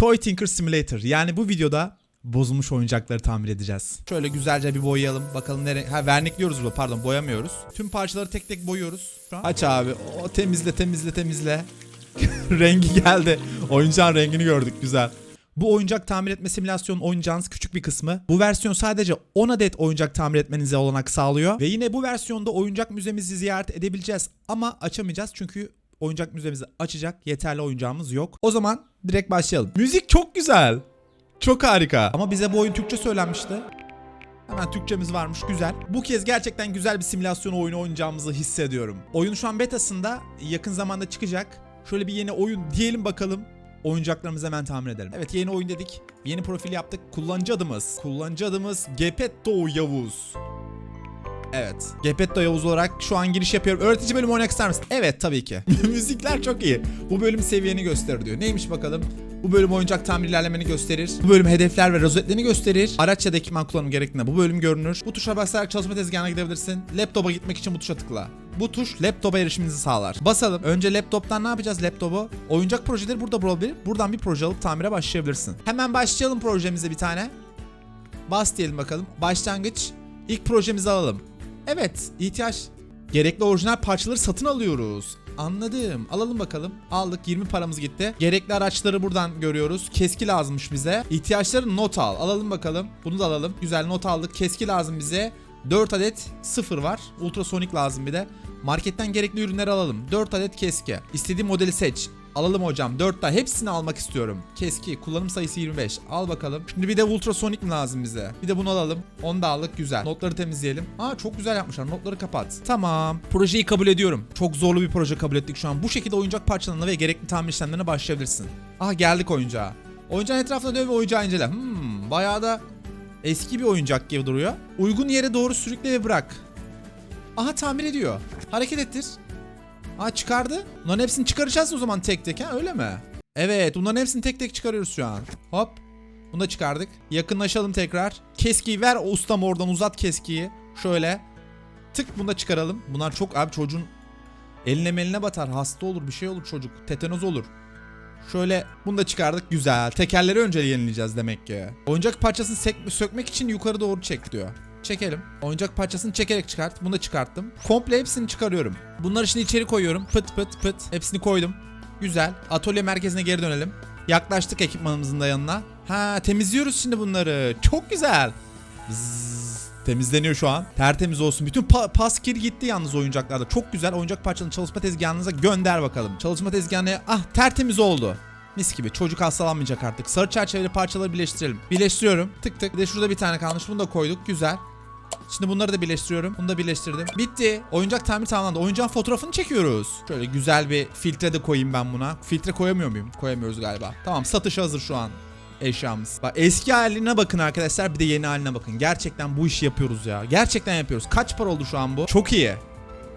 Toy Tinker Simulator. Yani bu videoda bozulmuş oyuncakları tamir edeceğiz. Şöyle güzelce bir boyayalım. Bakalım nereye... Ha vernikliyoruz burada pardon boyamıyoruz. Tüm parçaları tek tek boyuyoruz. Aç abi. O temizle temizle temizle. Rengi geldi. Oyuncağın rengini gördük güzel. Bu oyuncak tamir etme simülasyonun oyuncağınız küçük bir kısmı. Bu versiyon sadece 10 adet oyuncak tamir etmenize olanak sağlıyor. Ve yine bu versiyonda oyuncak müzemizi ziyaret edebileceğiz. Ama açamayacağız çünkü oyuncak müzemizi açacak yeterli oyuncağımız yok. O zaman direkt başlayalım. Müzik çok güzel. Çok harika. Ama bize bu oyun Türkçe söylenmişti. Hemen Türkçemiz varmış güzel. Bu kez gerçekten güzel bir simülasyon oyunu oynayacağımızı hissediyorum. Oyun şu an betasında yakın zamanda çıkacak. Şöyle bir yeni oyun diyelim bakalım. Oyuncaklarımızı hemen tamir edelim. Evet yeni oyun dedik. Yeni profil yaptık. Kullanıcı adımız. Kullanıcı adımız Gepetto Yavuz. Evet. Gepetto Yavuz olarak şu an giriş yapıyorum. Öğretici bölüm oynamak ister misin? Evet tabii ki. Müzikler çok iyi. Bu bölüm seviyeni gösterir diyor. Neymiş bakalım? Bu bölüm oyuncak tamir ilerlemeni gösterir. Bu bölüm hedefler ve rozetlerini gösterir. Araç ya da ekipman kullanımı gerektiğinde bu bölüm görünür. Bu tuşa basarak çalışma tezgahına gidebilirsin. Laptopa gitmek için bu tuşa tıkla. Bu tuş laptopa erişiminizi sağlar. Basalım. Önce laptoptan ne yapacağız laptopu? Oyuncak projeleri burada bulabilir. Buradan bir proje alıp tamire başlayabilirsin. Hemen başlayalım projemize bir tane. Bas diyelim bakalım. Başlangıç. İlk projemizi alalım. Evet, ihtiyaç. Gerekli orijinal parçaları satın alıyoruz. Anladım. Alalım bakalım. Aldık 20 paramız gitti. Gerekli araçları buradan görüyoruz. Keski lazımmış bize. İhtiyaçları not al. Alalım bakalım. Bunu da alalım. Güzel not aldık. Keski lazım bize. 4 adet sıfır var. Ultrasonik lazım bir de. Marketten gerekli ürünleri alalım. 4 adet keski. İstediğin modeli seç. Alalım hocam 4 tane hepsini almak istiyorum. Keski kullanım sayısı 25. Al bakalım. Şimdi bir de ultrasonik mi lazım bize? Bir de bunu alalım. Onu da aldık güzel. Notları temizleyelim. Aa çok güzel yapmışlar. Notları kapat. Tamam. Projeyi kabul ediyorum. Çok zorlu bir proje kabul ettik şu an. Bu şekilde oyuncak parçalarına ve gerekli tamir işlemlerine başlayabilirsin. Ah geldik oyuncağa. Oyuncağın etrafına dön ve oyuncağı incele. Hmm bayağı da eski bir oyuncak gibi duruyor. Uygun yere doğru sürükle ve bırak. Aha tamir ediyor. Hareket ettir. Aa çıkardı. Bunların hepsini çıkaracağız o zaman tek tek ha öyle mi? Evet bunların hepsini tek tek çıkarıyoruz şu an. Hop. Bunu da çıkardık. Yakınlaşalım tekrar. Keskiyi ver ustam oradan uzat keskiyi. Şöyle. Tık bunu da çıkaralım. Bunlar çok abi çocuğun eline meline batar. Hasta olur bir şey olur çocuk. Tetanoz olur. Şöyle bunu da çıkardık. Güzel. Tekerleri önce yenileyeceğiz demek ki. Oyuncak parçasını sökmek için yukarı doğru çek diyor. Çekelim. Oyuncak parçasını çekerek çıkart. Bunu da çıkarttım. Komple hepsini çıkarıyorum. Bunları şimdi içeri koyuyorum. Pıt pıt pıt. Hepsini koydum. Güzel. Atölye merkezine geri dönelim. Yaklaştık ekipmanımızın da yanına. Ha temizliyoruz şimdi bunları. Çok güzel. Bzzz, temizleniyor şu an. Tertemiz olsun. Bütün pa- pas kir gitti yalnız oyuncaklarda. Çok güzel. Oyuncak parçalarını çalışma tezgahınıza gönder bakalım. Çalışma tezgahına ah tertemiz oldu. Mis gibi çocuk hastalanmayacak artık. Sarı çerçeveli parçaları birleştirelim. Birleştiriyorum. Tık tık. Bir de şurada bir tane kalmış. Bunu da koyduk. Güzel. Şimdi bunları da birleştiriyorum. Bunu da birleştirdim. Bitti. Oyuncak tamir tamamlandı. Oyuncağın fotoğrafını çekiyoruz. Şöyle güzel bir filtre de koyayım ben buna. Filtre koyamıyor muyum? Koyamıyoruz galiba. Tamam satış hazır şu an eşyamız. Bak eski haline bakın arkadaşlar bir de yeni haline bakın. Gerçekten bu işi yapıyoruz ya. Gerçekten yapıyoruz. Kaç para oldu şu an bu? Çok iyi.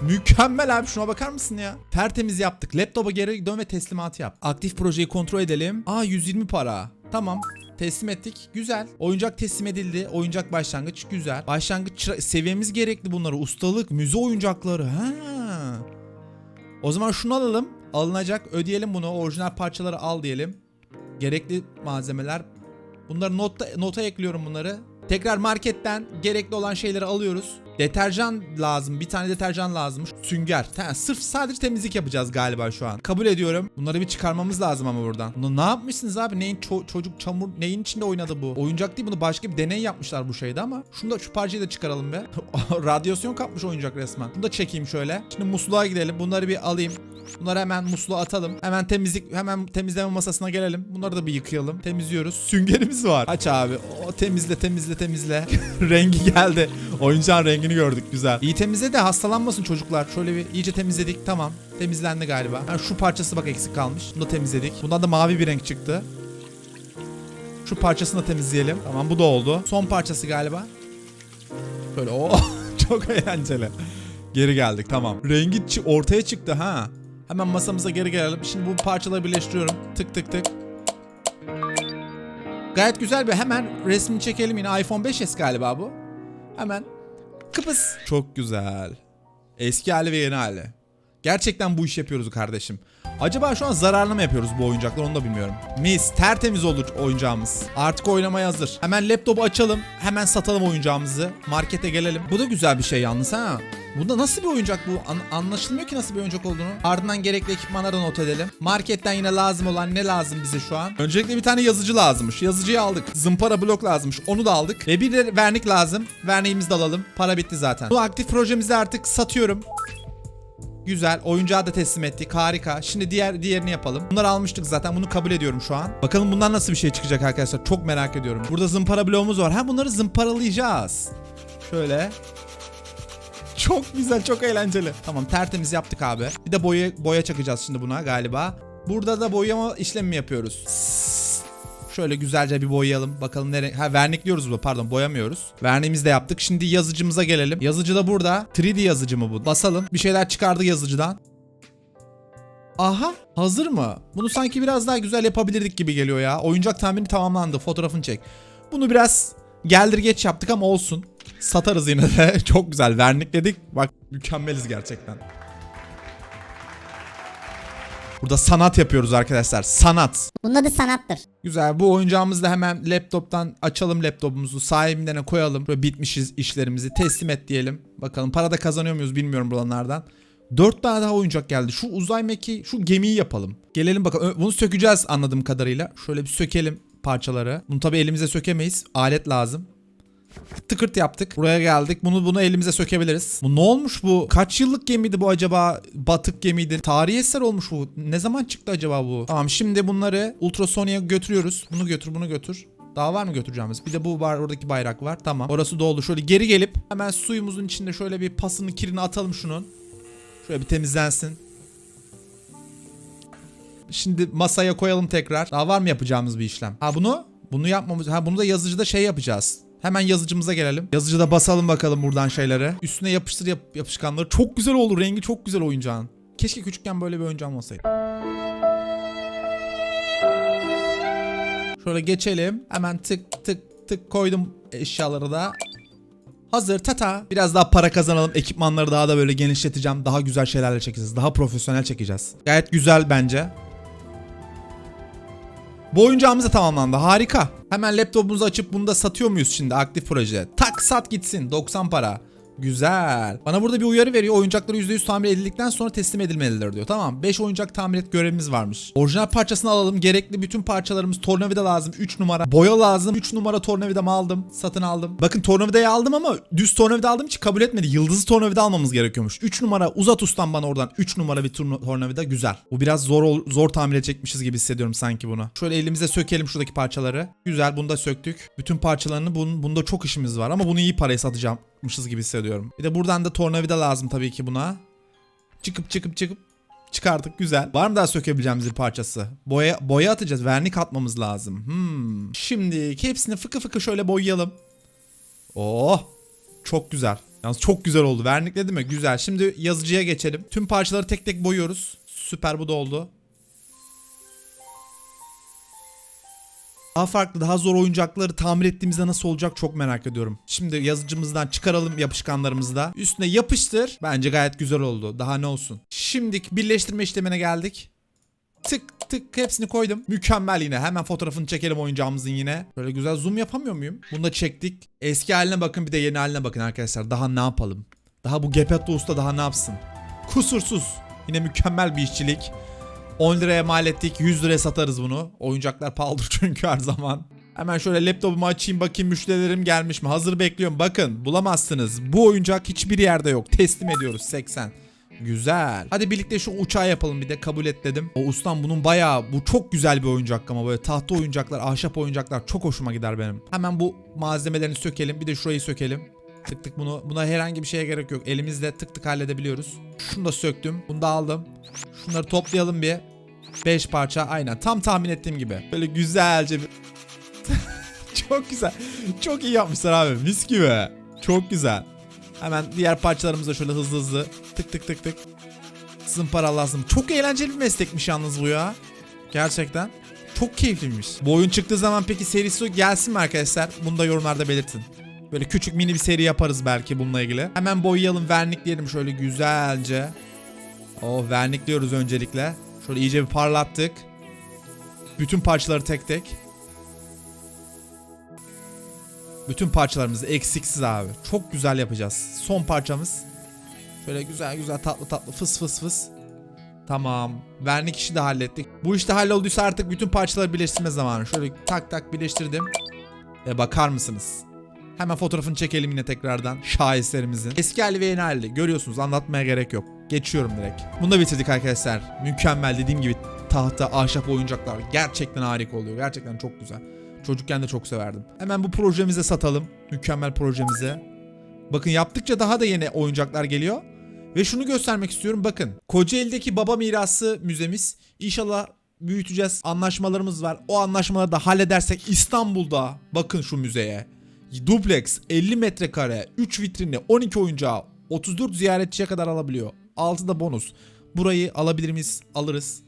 Mükemmel abi şuna bakar mısın ya? Tertemiz yaptık. Laptopa geri dön ve teslimatı yap. Aktif projeyi kontrol edelim. Aa 120 para. Tamam. Teslim ettik. Güzel. Oyuncak teslim edildi. Oyuncak başlangıç. Güzel. Başlangıç seviyemiz gerekli bunları. Ustalık, müze oyuncakları. Ha. O zaman şunu alalım. Alınacak. Ödeyelim bunu. Orijinal parçaları al diyelim. Gerekli malzemeler. Bunları nota, nota ekliyorum bunları. Tekrar marketten gerekli olan şeyleri alıyoruz. Deterjan lazım. Bir tane deterjan lazımmış. Sünger. Ha, sırf sadece temizlik yapacağız galiba şu an. Kabul ediyorum. Bunları bir çıkarmamız lazım ama buradan. Bunu ne yapmışsınız abi? Neyin ço- çocuk çamur neyin içinde oynadı bu? Oyuncak değil bunu başka bir deney yapmışlar bu şeyde ama. Şunu da şu parçayı da çıkaralım be. Radyasyon kapmış oyuncak resmen. Bunu da çekeyim şöyle. Şimdi musluğa gidelim. Bunları bir alayım. Bunları hemen musluğa atalım. Hemen temizlik hemen temizleme masasına gelelim. Bunları da bir yıkayalım. Temizliyoruz. Süngerimiz var. Aç abi. O temizle temizle temizle. Rengi geldi. Oyuncağın rengini gördük güzel. İyi temizle de hastalanmasın çocuklar. Şöyle bir iyice temizledik. Tamam. Temizlendi galiba. Ha, şu parçası bak eksik kalmış. Bunu da temizledik. Bundan da mavi bir renk çıktı. Şu parçasını da temizleyelim. Tamam bu da oldu. Son parçası galiba. Şöyle o çok eğlenceli. Geri geldik tamam. Rengi ortaya çıktı ha. Hemen masamıza geri gelelim. Şimdi bu parçaları birleştiriyorum. Tık tık tık. Gayet güzel bir hemen resmini çekelim yine iPhone 5s galiba bu. Hemen kıpıs. Çok güzel. Eski hali ve yeni hali. Gerçekten bu iş yapıyoruz kardeşim. Acaba şu an zararlı mı yapıyoruz bu oyuncaklar onu da bilmiyorum. Mis tertemiz olur oyuncağımız. Artık oynamaya hazır. Hemen laptopu açalım. Hemen satalım oyuncağımızı. Markete gelelim. Bu da güzel bir şey yalnız ha. Bunda nasıl bir oyuncak bu? An- anlaşılmıyor ki nasıl bir oyuncak olduğunu. Ardından gerekli ekipmanları not edelim. Marketten yine lazım olan ne lazım bize şu an? Öncelikle bir tane yazıcı lazımmış. Yazıcıyı aldık. Zımpara blok lazımmış. Onu da aldık. Ve bir de vernik lazım. Verniğimizi de alalım. Para bitti zaten. Bu aktif projemizi artık satıyorum. Güzel. Oyuncağı da teslim ettik. Harika. Şimdi diğer diğerini yapalım. Bunları almıştık zaten. Bunu kabul ediyorum şu an. Bakalım bundan nasıl bir şey çıkacak arkadaşlar. Çok merak ediyorum. Burada zımpara bloğumuz var. Ha bunları zımparalayacağız. Şöyle. Çok güzel, çok eğlenceli. Tamam tertemiz yaptık abi. Bir de boya boya çakacağız şimdi buna galiba. Burada da boyama işlemi mi yapıyoruz? Şöyle güzelce bir boyayalım. Bakalım nereye... Ha vernikliyoruz bu pardon boyamıyoruz. Verniğimizi de yaptık. Şimdi yazıcımıza gelelim. Yazıcı da burada. 3D yazıcı mı bu? Basalım. Bir şeyler çıkardı yazıcıdan. Aha hazır mı? Bunu sanki biraz daha güzel yapabilirdik gibi geliyor ya. Oyuncak tahmini tamamlandı. Fotoğrafını çek. Bunu biraz geldir geç yaptık ama olsun. Satarız yine de. Çok güzel vernikledik. Bak mükemmeliz gerçekten. Burada sanat yapıyoruz arkadaşlar. Sanat. Bunun adı sanattır. Güzel. Bu oyuncağımızı da hemen laptoptan açalım laptopumuzu. Sahibinden koyalım. Böyle bitmişiz işlerimizi. Teslim et diyelim. Bakalım para da kazanıyor muyuz bilmiyorum buralardan. 4 tane daha oyuncak geldi. Şu uzay meki, şu gemiyi yapalım. Gelelim bakalım. Bunu sökeceğiz anladığım kadarıyla. Şöyle bir sökelim parçaları. Bunu tabii elimize sökemeyiz. Alet lazım. Tıkırt yaptık. Buraya geldik. Bunu bunu elimize sökebiliriz. Bu ne olmuş bu? Kaç yıllık gemiydi bu acaba? Batık gemiydi. Tarihi eser olmuş bu. Ne zaman çıktı acaba bu? Tamam şimdi bunları ultrasoniye götürüyoruz. Bunu götür bunu götür. Daha var mı götüreceğimiz? Bir de bu var oradaki bayrak var. Tamam. Orası doldu. Şöyle geri gelip hemen suyumuzun içinde şöyle bir pasını kirini atalım şunun. Şöyle bir temizlensin. Şimdi masaya koyalım tekrar. Daha var mı yapacağımız bir işlem? Ha bunu? Bunu yapmamız... Ha bunu da yazıcıda şey yapacağız. Hemen yazıcımıza gelelim. Yazıcıda basalım bakalım buradan şeyleri. Üstüne yapıştır yap yapışkanları. Çok güzel olur. Rengi çok güzel oyuncağın. Keşke küçükken böyle bir oyuncağım olsaydı. Şöyle geçelim. Hemen tık tık tık koydum eşyaları da. Hazır tata. Biraz daha para kazanalım. Ekipmanları daha da böyle genişleteceğim. Daha güzel şeylerle çekeceğiz. Daha profesyonel çekeceğiz. Gayet güzel bence. Bu oyuncağımız da tamamlandı. Harika. Hemen laptopumuzu açıp bunu da satıyor muyuz şimdi aktif proje? Tak sat gitsin. 90 para. Güzel. Bana burada bir uyarı veriyor. Oyuncakları %100 tamir edildikten sonra teslim edilmelidir diyor. Tamam. 5 oyuncak tamir et görevimiz varmış. Orijinal parçasını alalım. Gerekli bütün parçalarımız tornavida lazım. 3 numara. Boya lazım. 3 numara tornavidamı aldım. Satın aldım. Bakın tornavidayı aldım ama düz tornavida aldığım için kabul etmedi. Yıldızlı tornavida almamız gerekiyormuş. 3 numara uzat ustam bana oradan. 3 numara bir tornavida güzel. Bu biraz zor zor tamir edecekmişiz gibi hissediyorum sanki bunu. Şöyle elimize sökelim şuradaki parçaları. Güzel bunu da söktük. Bütün parçalarını bunun, bunda çok işimiz var ama bunu iyi paraya satacağımmışız gibi hissediyorum. Bir de buradan da tornavida lazım tabii ki buna. Çıkıp çıkıp çıkıp çıkardık güzel. Var mı daha sökebileceğimiz bir parçası? Boya boya atacağız. Vernik atmamız lazım. Hmm. Şimdi hepsini fıkı fıkı şöyle boyayalım. Oh. Çok güzel. Yalnız çok güzel oldu. Vernikledi mi? Güzel. Şimdi yazıcıya geçelim. Tüm parçaları tek tek boyuyoruz. Süper bu da oldu. Daha farklı, daha zor oyuncakları tamir ettiğimizde nasıl olacak çok merak ediyorum. Şimdi yazıcımızdan çıkaralım yapışkanlarımızı da. Üstüne yapıştır. Bence gayet güzel oldu. Daha ne olsun. Şimdi birleştirme işlemine geldik. Tık tık hepsini koydum. Mükemmel yine. Hemen fotoğrafını çekelim oyuncağımızın yine. Böyle güzel zoom yapamıyor muyum? Bunu da çektik. Eski haline bakın bir de yeni haline bakın arkadaşlar. Daha ne yapalım? Daha bu Gepetto Usta daha ne yapsın? Kusursuz. Yine mükemmel bir işçilik. 10 liraya mal ettik 100 liraya satarız bunu. Oyuncaklar pahalıdır çünkü her zaman. Hemen şöyle laptopumu açayım bakayım müşterilerim gelmiş mi? Hazır bekliyorum. Bakın bulamazsınız. Bu oyuncak hiçbir yerde yok. Teslim ediyoruz 80. Güzel. Hadi birlikte şu uçağı yapalım bir de kabul et dedim. O ustam bunun bayağı bu çok güzel bir oyuncak ama böyle tahta oyuncaklar, ahşap oyuncaklar çok hoşuma gider benim. Hemen bu malzemelerini sökelim. Bir de şurayı sökelim. Tık tık bunu buna herhangi bir şeye gerek yok. Elimizle tık tık halledebiliyoruz. Şunu da söktüm. Bunu da aldım. Şunları toplayalım bir. 5 parça aynen tam tahmin ettiğim gibi. Böyle güzelce bir... Çok güzel. Çok iyi yapmışlar abi. Mis gibi. Çok güzel. Hemen diğer parçalarımızı da şöyle hızlı hızlı tık tık tık tık zımpara lazım. Çok eğlenceli bir meslekmiş yalnız bu ya. Gerçekten. Çok keyifliymiş. Bu oyun çıktığı zaman peki serisi gelsin mi arkadaşlar? Bunu da yorumlarda belirtin. Böyle küçük mini bir seri yaparız belki bununla ilgili. Hemen boyayalım, vernikleyelim şöyle güzelce. Oh vernikliyoruz öncelikle. Şöyle iyice bir parlattık. Bütün parçaları tek tek. Bütün parçalarımızı eksiksiz abi. Çok güzel yapacağız. Son parçamız. Şöyle güzel güzel tatlı tatlı fıs fıs fıs. Tamam. Vernik işi de hallettik. Bu işte hallolduysa artık bütün parçaları birleştirme zamanı. Şöyle tak tak birleştirdim. E bakar mısınız? Hemen fotoğrafını çekelim yine tekrardan. Şaheserimizin. Eski hali ve yeni hali. Görüyorsunuz anlatmaya gerek yok. Geçiyorum direkt. Bunu da bitirdik arkadaşlar. Mükemmel dediğim gibi tahta, ahşap oyuncaklar gerçekten harika oluyor. Gerçekten çok güzel. Çocukken de çok severdim. Hemen bu projemize satalım. Mükemmel projemize. Bakın yaptıkça daha da yeni oyuncaklar geliyor. Ve şunu göstermek istiyorum bakın. Kocaeli'deki baba mirası müzemiz inşallah büyüteceğiz. Anlaşmalarımız var. O anlaşmaları da halledersek İstanbul'da bakın şu müzeye. Duplex 50 metrekare 3 vitrinli 12 oyuncağı 34 ziyaretçiye kadar alabiliyor. Altı da bonus. Burayı alabilir miyiz? Alırız.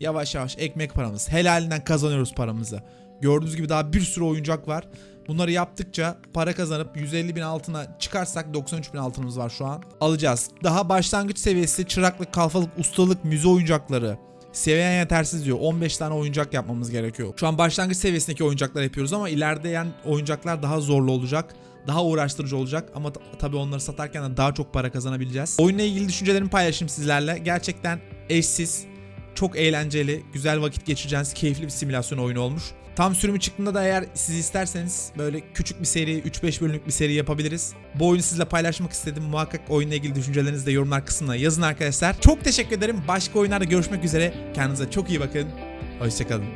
Yavaş yavaş ekmek paramız. Helalinden kazanıyoruz paramızı. Gördüğünüz gibi daha bir sürü oyuncak var. Bunları yaptıkça para kazanıp 150 bin altına çıkarsak 93 bin altınımız var şu an. Alacağız. Daha başlangıç seviyesi çıraklık, kalfalık, ustalık, müze oyuncakları. Seviyen yetersiz diyor. 15 tane oyuncak yapmamız gerekiyor. Şu an başlangıç seviyesindeki oyuncaklar yapıyoruz ama ileride oyuncaklar daha zorlu olacak. Daha uğraştırıcı olacak ama ta- tabii onları satarken de daha çok para kazanabileceğiz. Oyunla ilgili düşüncelerimi paylaşayım sizlerle. Gerçekten eşsiz, çok eğlenceli, güzel vakit geçireceğiniz keyifli bir simülasyon oyunu olmuş. Tam sürümü çıktığında da eğer siz isterseniz böyle küçük bir seri, 3-5 bölümlük bir seri yapabiliriz. Bu oyunu sizle paylaşmak istedim. Muhakkak oyunla ilgili düşüncelerinizi de yorumlar kısmına yazın arkadaşlar. Çok teşekkür ederim. Başka oyunlarda görüşmek üzere. Kendinize çok iyi bakın. Hoşçakalın.